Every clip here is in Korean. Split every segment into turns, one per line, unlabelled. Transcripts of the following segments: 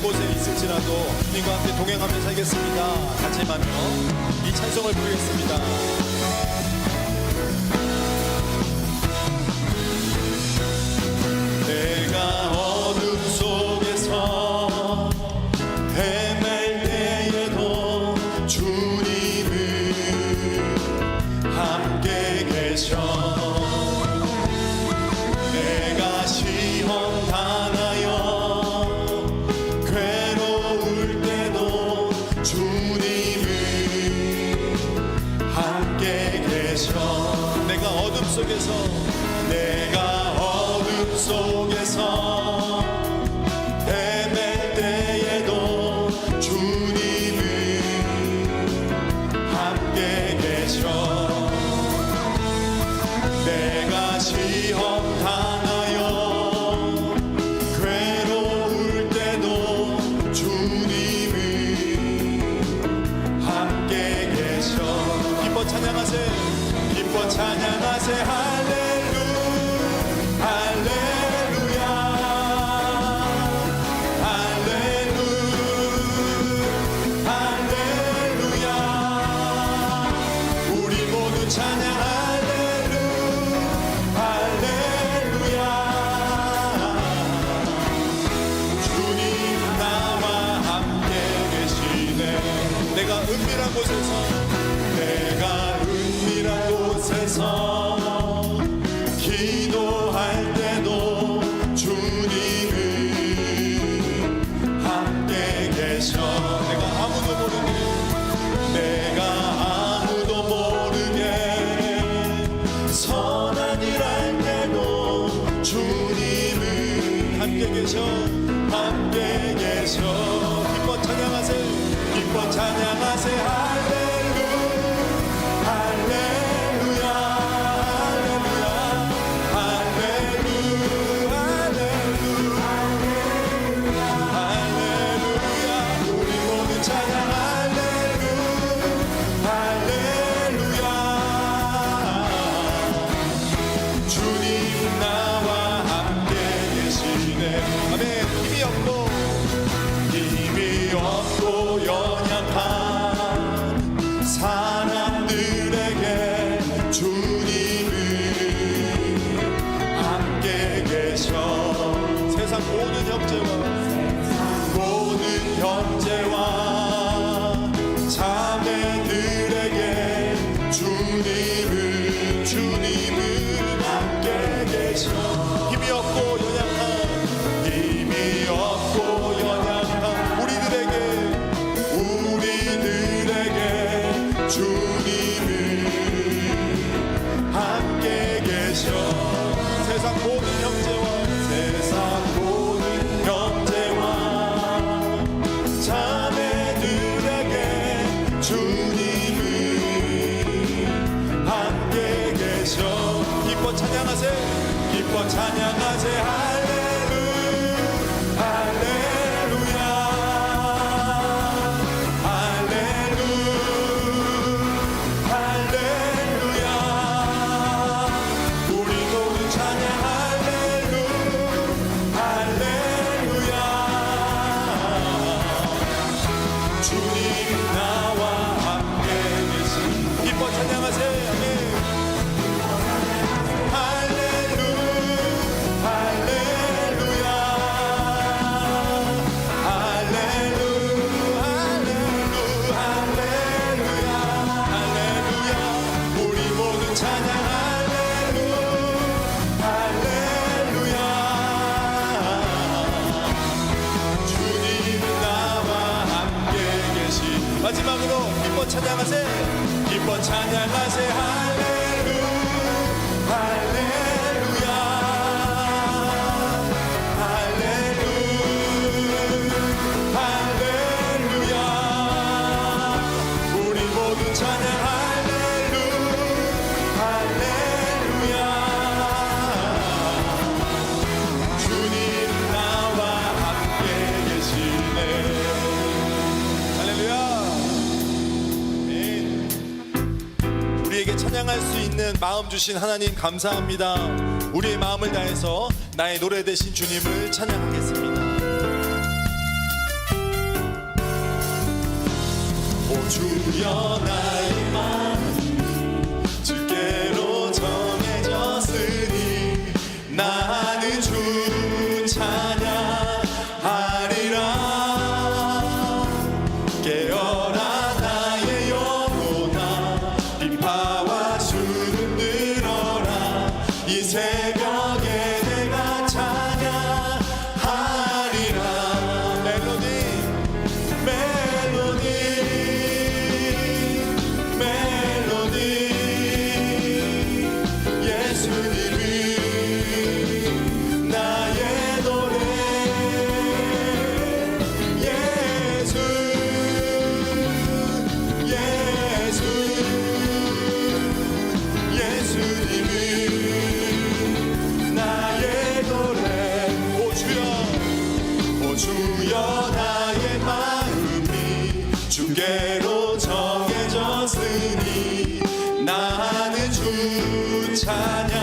곳에 있을지라도 주님과 함께 동행하며 살겠습니다. 같이 하며 이 찬송을 부르겠습니다. come 주님이 함께 계셔. 기뻐 찬양하세 기뻐 찬양하세 주신 하나님 감사합니다. 우리의 마음을 다해서 나의 노래 대신 주님을 찬양하겠습니다. 오 주여 나 찬양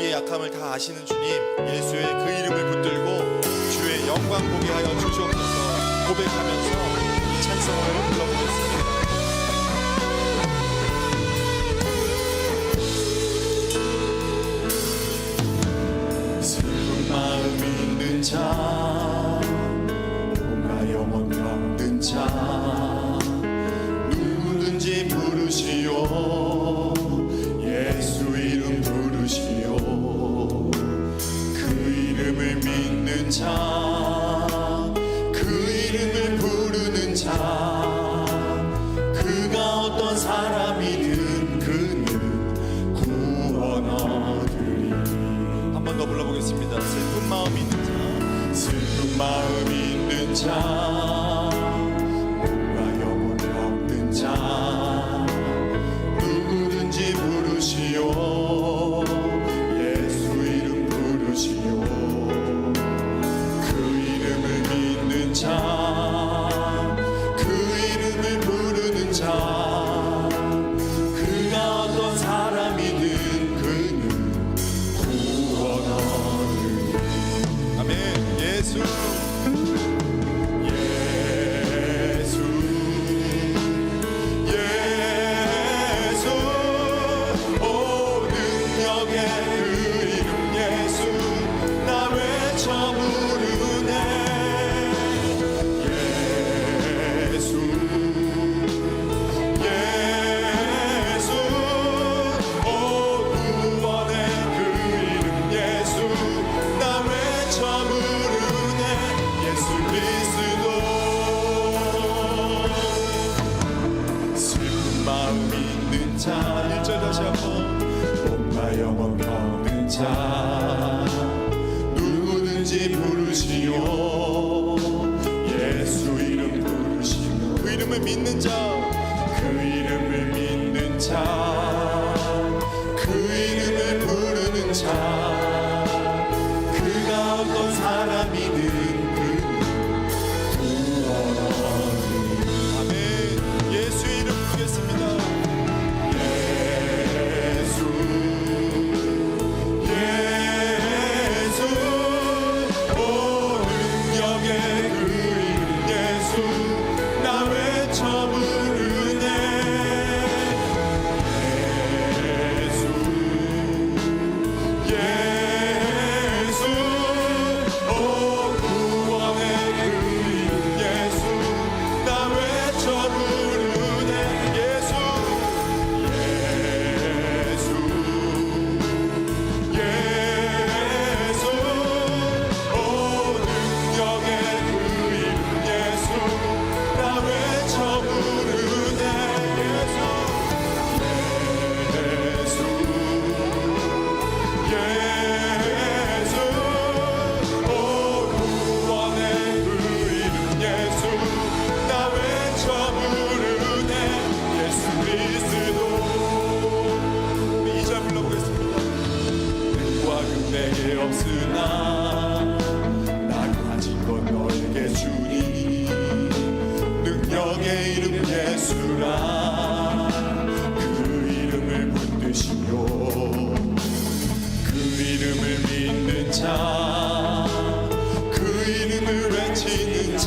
우리의 약함을 다 아시는 주님 예수의 그 이름을 붙들고 주의 영광 보게 하여 주시옵소서 고백하면서 찬송을 불러보겠습니다. Bye.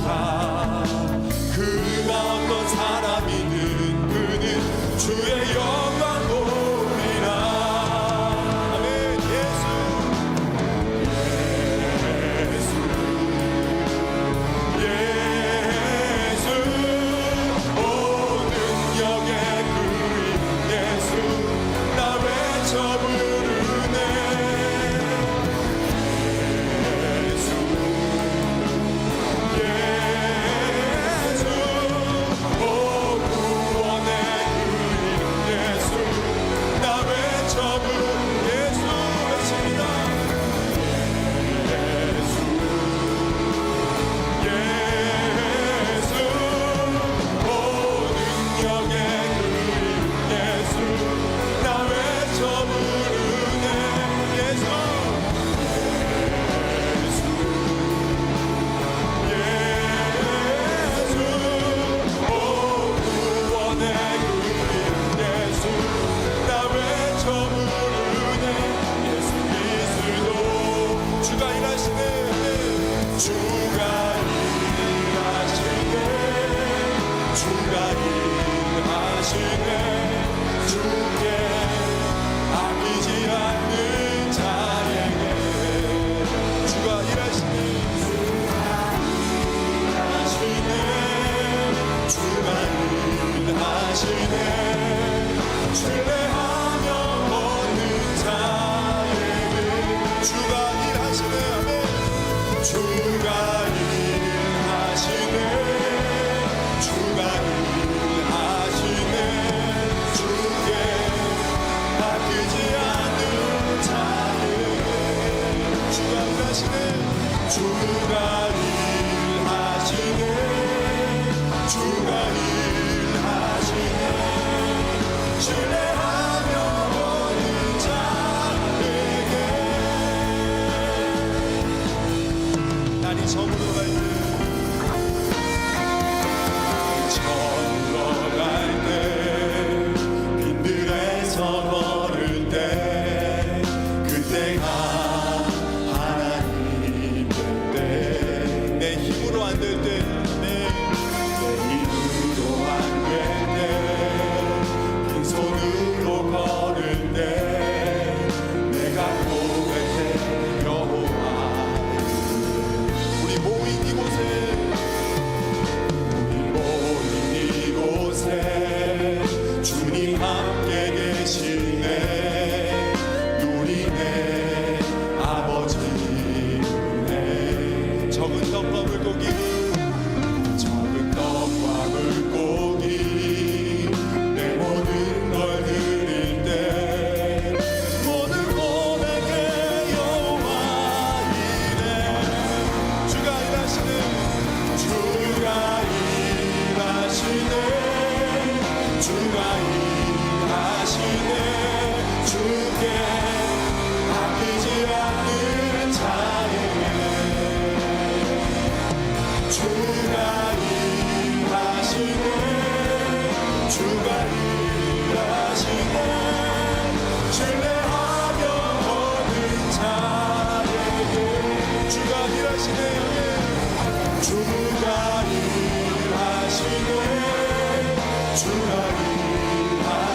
star. 주가 일하시네 주가 일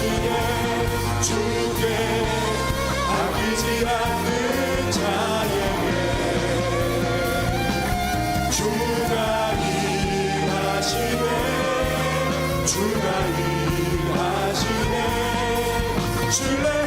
주께 주께 아끼지 않는 자에게 주가 일하시네 주가 일하시네. 주를